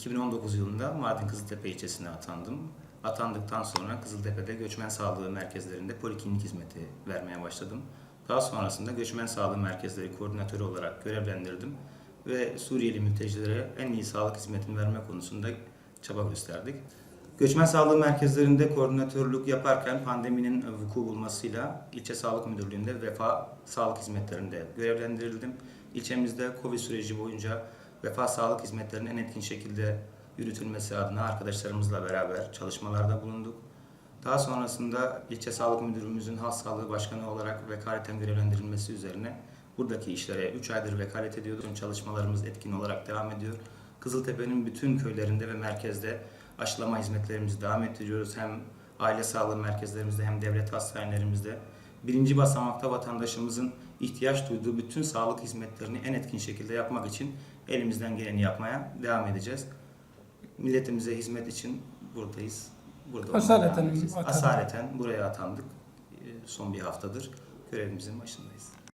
2019 yılında Mardin Kızıltepe ilçesine atandım. Atandıktan sonra Kızıltepe'de göçmen sağlığı merkezlerinde poliklinik hizmeti vermeye başladım. Daha sonrasında göçmen sağlığı merkezleri koordinatörü olarak görevlendirdim ve Suriyeli mültecilere en iyi sağlık hizmetini verme konusunda çaba gösterdik. Göçmen sağlığı merkezlerinde koordinatörlük yaparken pandeminin vuku bulmasıyla ilçe sağlık müdürlüğünde vefa sağlık hizmetlerinde görevlendirildim. İlçemizde Covid süreci boyunca vefa sağlık hizmetlerinin en etkin şekilde yürütülmesi adına arkadaşlarımızla beraber çalışmalarda bulunduk. Daha sonrasında ilçe sağlık müdürümüzün halk sağlığı başkanı olarak vekaleten görevlendirilmesi üzerine buradaki işlere 3 aydır vekalet ediyordum. Çalışmalarımız etkin olarak devam ediyor. Kızıltepe'nin bütün köylerinde ve merkezde aşılama hizmetlerimizi devam ettiriyoruz. Hem aile sağlığı merkezlerimizde hem devlet hastanelerimizde. Birinci basamakta vatandaşımızın ihtiyaç duyduğu bütün sağlık hizmetlerini en etkin şekilde yapmak için elimizden geleni yapmaya devam edeceğiz. Milletimize hizmet için buradayız. Burada Asaleten. Asaleten buraya atandık. Ee, Son bir haftadır görevimizin başındayız.